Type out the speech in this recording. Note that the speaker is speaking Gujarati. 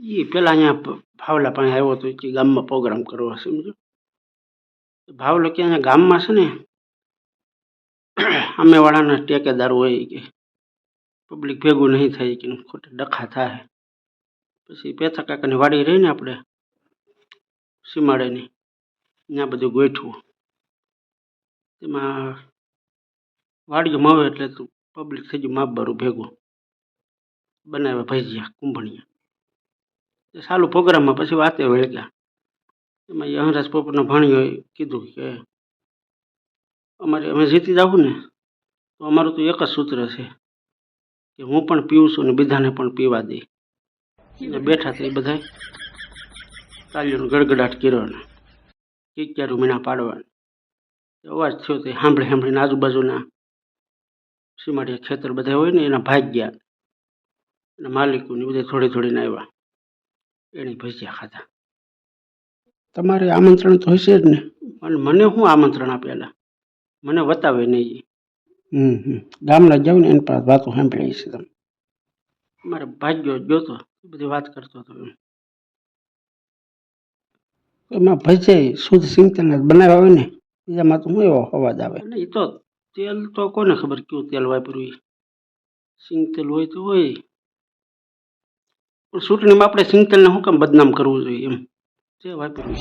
એ પેલા અહીંયા ભાવલા પાસે આવ્યો હતો કે ગામમાં પ્રોગ્રામ કરવો સમજો ભાવલો કે અહીંયા ગામમાં છે ને સામેવાળાના ટેકેદાર હોય કે પબ્લિક ભેગું નહીં થાય કે, ખોટા ડખા થાય. પછી પેથા કાકાની વાડી રહી ને આપણે, સીમાડેની, ત્યાં બધું ગોઠવું. તેમાં વાડીઓ માવે એટલે પબ્લિક થઈ ગયું માપ બારું ભેગું. બનાવ્યા ભજીયા, કુંભણિયા. સાલું પ્રોગ્રામમાં પછી વાતે વળગ્યા. એમાં એ હંરાજ પોપટનો ભાણિયોએ કીધું કે અમારે અમે જીતી જાવું ને તો અમારું તો એક જ સૂત્ર છે કે હું પણ પીવું છું ને બીજાને પણ પીવા દે. એટલે બેઠા થઈ બધા તાલીઓનો ગડગડાટ કર્યો કિક્યારું મીણા પાડવાનું. અવાજ થયો તે સાંભળી સાંભળીને આજુબાજુના સીમાડિયા ખેતર બધા હોય ને એના ભાગ ગયા અને માલિકોને બધા થોડી થોડીને આવ્યા એની ભજીયા ખાધા. તમારે આમંત્રણ તો હશે જ ને અને મને શું આમંત્રણ આપેલા? મને બતાવે નહીં હમ હમ. ગામડા જાવ ને એની પાસે વાતો સાંભળી છે તમે. મારે ભાગ્યો જોતો બધી વાત કરતો હતો એમ. ભજે શુદ્ધ સિંગતેલ બનાવ્યા હોય ને બીજામાં તો શું એવો અવાજ આવે? એ તો તેલ તો કોને ખબર કયું તેલ વાપર્યું સિંગ તેલ હોય તો હોય ચૂંટણીમાં આપણે સિંગ તેલને શું કામ બદનામ કરવું જોઈએ એમ? જે વાપર્યું